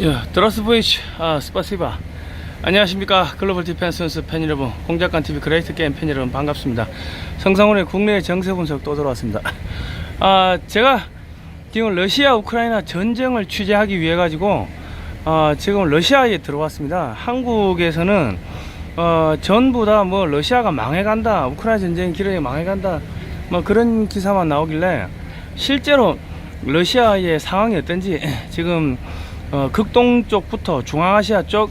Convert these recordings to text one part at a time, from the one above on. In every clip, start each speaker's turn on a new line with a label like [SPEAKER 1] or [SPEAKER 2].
[SPEAKER 1] 예, 드라스보이치, 아, 스파시바. 안녕하십니까. 글로벌 디펜스 팬 여러분, 공작관 TV 그레이트 게임 팬 여러분, 반갑습니다. 성상훈의 국내 정세 분석 또 들어왔습니다. 아, 제가 지금 러시아 우크라이나 전쟁을 취재하기 위해 가지고, 어, 지금 러시아에 들어왔습니다. 한국에서는, 어, 전부 다 뭐 러시아가 망해간다, 우크라이나 전쟁 기름이 망해간다, 뭐 그런 기사만 나오길래, 실제로 러시아의 상황이 어떤지 지금 어, 극동 쪽부터 중앙아시아 쪽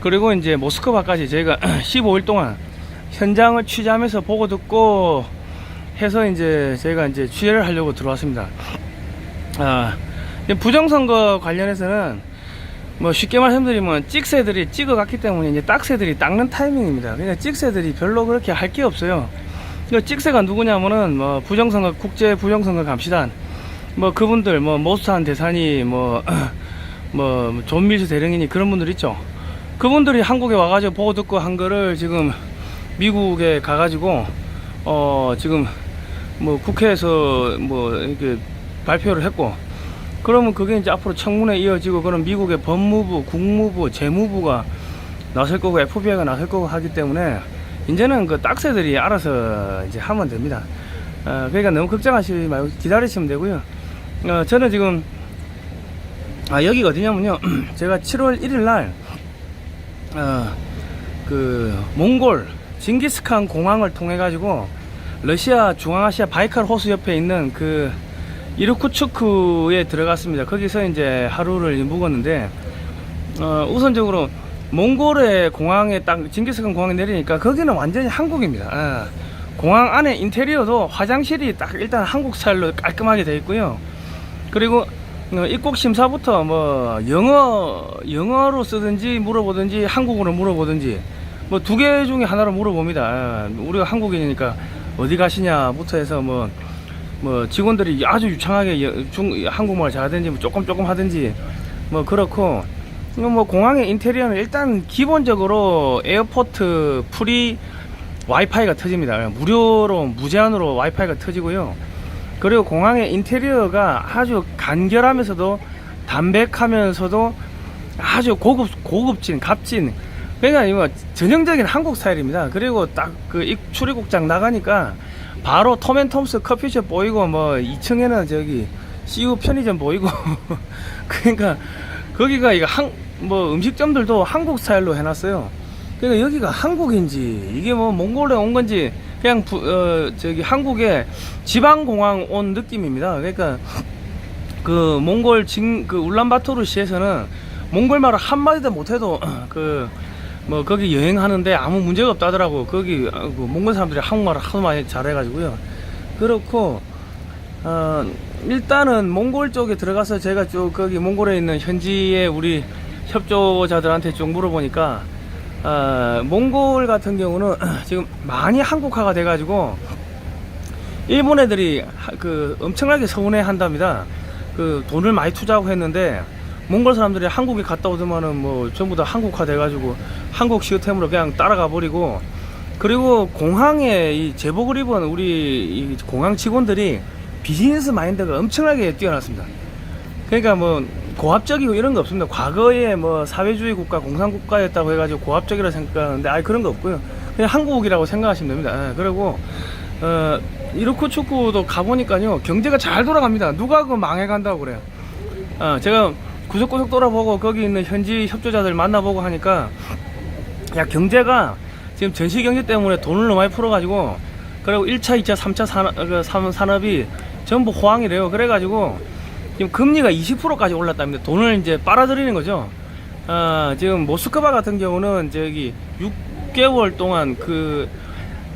[SPEAKER 1] 그리고 이제 모스크바까지 저희가 15일 동안 현장을 취재하면서 보고 듣고 해서 이제 저희가 이제 취재를 하려고 들어왔습니다. 아, 부정선거 관련해서는 뭐 쉽게 말씀드리면 찍새들이 찍어갔기 때문에 이제 딱새들이 닦는 타이밍입니다. 그냥 찍새들이 별로 그렇게 할 게 없어요. 그 찍새가 누구냐면은 뭐 부정선거 국제 부정선거 감시단 뭐 그분들 뭐 모스탄 대사니 뭐 뭐 존밀수 대령이니 그런 분들 있죠. 그분들이 한국에 와가지고 보고 듣고 한 거를 지금 미국에 가가지고 어 지금 뭐 국회에서 뭐 이렇게 발표를 했고 그러면 그게 이제 앞으로 청문회 이어지고 그럼 미국의 법무부, 국무부, 재무부가 나설 거고 FBI가 나설 거고 하기 때문에 이제는 그 딱새들이 알아서 이제 하면 됩니다. 어, 그러니까 너무 걱정하시지 말고 기다리시면 되고요. 어, 저는 지금 아 여기가 어디냐면요. 제가 7월 1일 날 어, 그 몽골 징기스칸 공항을 통해 가지고 러시아 중앙아시아 바이칼 호수 옆에 있는 그 이르쿠츠크에 들어갔습니다. 거기서 이제 하루를 묵었는데 어, 우선적으로 몽골의 공항에 딱 징기스칸 공항에 내리니까 거기는 완전히 한국입니다. 아, 공항 안에 인테리어도 화장실이 딱 일단 한국 스타일로 깔끔하게 되어 있고요. 그리고 어, 입국 심사부터 뭐 영어 영어로 쓰든지 물어보든지 한국어로 물어보든지 뭐 두 개 중에 하나로 물어봅니다. 아, 우리가 한국인이니까 어디 가시냐부터 해서 뭐 뭐 직원들이 아주 유창하게 여- 중 한국말 잘하든지 뭐 조금 조금 하든지 뭐 그렇고 뭐 공항의 인테리어는 일단 기본적으로 에어포트 프리 와이파이가 터집니다. 무료로 무제한으로 와이파이가 터지고요. 그리고 공항의 인테리어가 아주 간결하면서도 담백하면서도 아주 고급 고급진 값진 그러니까 이거 전형적인 한국 스타일입니다. 그리고 딱 그 출입국장 나가니까 바로 톰앤톰스 커피숍 보이고 뭐 2층에는 저기 CU 편의점 보이고 그러니까 거기가 이거 한 뭐 음식점들도 한국 스타일로 해놨어요. 그러니까 여기가 한국인지 이게 뭐 몽골에 온 건지 그냥 부, 어, 저기 한국의 지방 공항 온 느낌입니다. 그러니까 그 몽골 진 그 울란바토르 시에서는 몽골 말을 한 마디도 못해도 그 뭐 거기 여행하는데 아무 문제가 없다더라고. 거기 어, 그 몽골 사람들이 한국말을 하도 많이 잘해가지고요. 그렇고 어 일단은 몽골 쪽에 들어가서 제가 쭉 거기 몽골에 있는 현지의 우리 협조자들한테 쭉 물어보니까 어, 몽골 같은 경우는 지금 많이 한국화가 돼가지고 일본 애들이 하- 그 엄청나게 서운해 한답니다. 그 돈을 많이 투자하고 했는데 몽골 사람들이 한국에 갔다 오더만은 뭐 전부 다 한국화 돼가지고 한국 시스템으로 그냥 따라가 버리고 그리고 공항에 이 제복을 입은 우리 이 공항 직원들이 비즈니스 마인드가 엄청나게 뛰어났습니다. 그러니까 뭐 고압적이고 이런 거 없습니다. 과거에 뭐 사회주의 국가, 공산 국가였다고 해가지고 고압적이라고 생각하는데 아예 그런 거 없고요. 그냥 한국이라고 생각하시면 됩니다. 예, 그리고 어 이르쿠 축구도 가보니까요 경제가 잘 돌아갑니다. 누가 그 망해간다고 그래요. 어 제가 구석구석 돌아보고 거기 있는 현지 협조자들 만나보고 하니까 야 경제가 지금 전시 경제 때문에 돈을 너무 많이 풀어가지고 그리고 1차, 2차, 3차 산업, 그 산- 산업이 전부 호황이래요. 그래가지고 지금 금리가 20%까지 올랐답니다. 돈을 이제 빨아들이는 거죠. 아, 지금 모스크바 같은 경우는 저기 6개월 동안 그,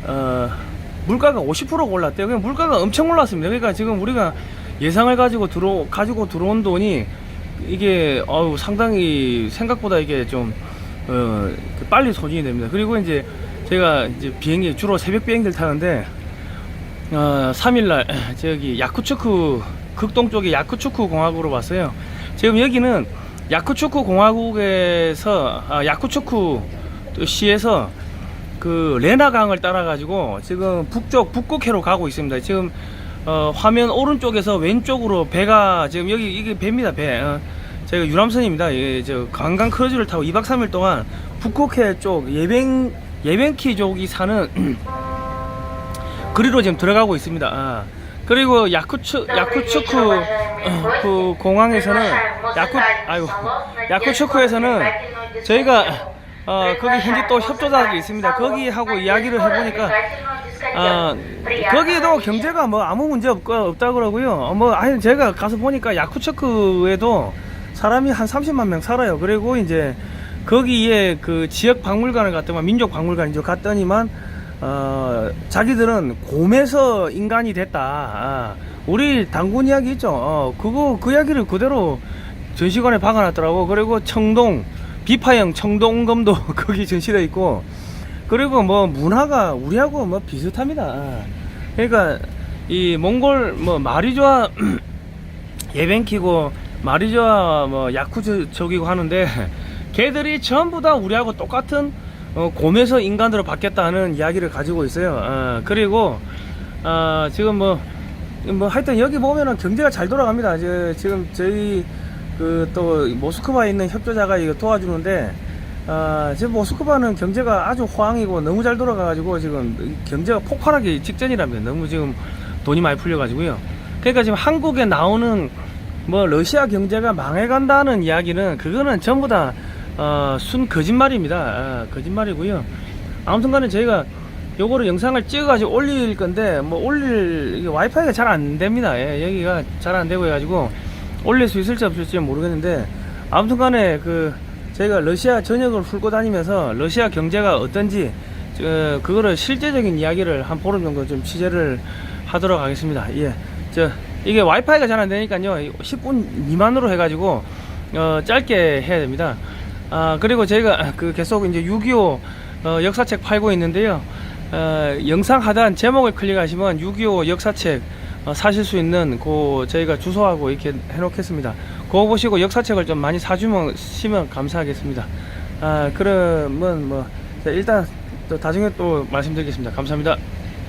[SPEAKER 1] 어, 물가가 50%가 올랐대요. 그냥 물가가 엄청 올랐습니다. 그러니까 지금 우리가 예상을 가지고 들어, 가지고 들어온 돈이 이게, 어우, 상당히 생각보다 이게 좀, 어, 빨리 소진이 됩니다. 그리고 이제 제가 이제 비행기 주로 새벽 비행기를 타는데, 어, 3일날 저기 야쿠츠크 극동 쪽에 야쿠츠크 공화국으로 왔어요. 지금 여기는 야쿠츠크 공화국에서 아, 야쿠츠크 시에서 그 레나강을 따라 가지고 지금 북쪽 북극해로 가고 있습니다. 지금 어, 화면 오른쪽에서 왼쪽으로 배가 지금 여기 이게 배입니다 배. 어, 저희가 유람선입니다. 예, 저 관광 크루즈를 타고 2박 3일 동안 북코케 쪽 예뱅 예뱅키 쪽이 사는 그리로 지금 들어가고 있습니다. 아, 그리고 야쿠츠 야쿠츠쿠 어, 그 공항에서는 야쿠 아이고 야쿠츠쿠에서는 저희가 어, 거기 현지 또 협조자들이 있습니다. 거기하고 이야기를 해보니까 아, 거기에도 경제가 뭐 아무 문제 없, 없다 그러고요. 어, 뭐 아니 제가 가서 보니까 야쿠츠크에도 사람이 한 30만 명 살아요. 그리고 이제 거기에 그 지역 박물관을 갔더만 민족 박물관이죠. 갔더니만 어 자기들은 곰에서 인간이 됐다. 아, 우리 당군 이야기 있죠. 어, 그거 그 이야기를 그대로 전시관에 박아놨더라고. 그리고 청동 비파형 청동검도 거기 전시돼 있고 그리고 뭐 문화가 우리하고 뭐 비슷합니다. 그러니까 이 몽골 뭐 좋아 예뱅키고 좋아 뭐 야쿠즈 쪽이고 하는데 걔들이 전부 다 우리하고 똑같은 어, 곰에서 인간으로 바뀌었다는 이야기를 가지고 있어요. 어, 그리고 어, 지금 뭐, 뭐 하여튼 여기 보면은 경제가 잘 돌아갑니다. 이제 지금 저희 그 또 모스크바에 있는 협조자가 이거 도와주는데 아, 지금 모스크바는 경제가 아주 호황이고 너무 잘 돌아가가지고 지금 경제가 폭발하기 직전이라면 너무 지금 돈이 많이 풀려가지고요. 그러니까 지금 한국에 나오는 뭐 러시아 경제가 망해간다는 이야기는 그거는 전부 다 어, 순 거짓말입니다. 아, 거짓말이고요. 아무튼간에 저희가 요거를 영상을 찍어가지고 올릴 건데 뭐 올릴 와이파이가 잘 안 됩니다. 예, 여기가 잘 안 되고 해가지고 올릴 수 있을지 없을지 모르겠는데 아무튼간에 그 저희가 러시아 전역을 훑고 다니면서 러시아 경제가 어떤지 저, 그거를 실제적인 이야기를 한 보름 정도 좀 취재를 하도록 하겠습니다. 예, 저 이게 와이파이가 잘 안 되니까요 10분 미만으로 해가지고 어, 짧게 해야 됩니다. 아 그리고 저희가 그 계속 이제 6.25 어, 역사책 팔고 있는데요. 어, 영상 하단 제목을 클릭하시면 6.25 역사책 어, 사실 수 있는 그 저희가 주소하고 이렇게 해놓겠습니다. 그거 보시고 역사책을 좀 많이 사주면 시면 감사하겠습니다. 아 그러면 뭐 자, 일단 또 나중에 또 말씀드리겠습니다. 감사합니다.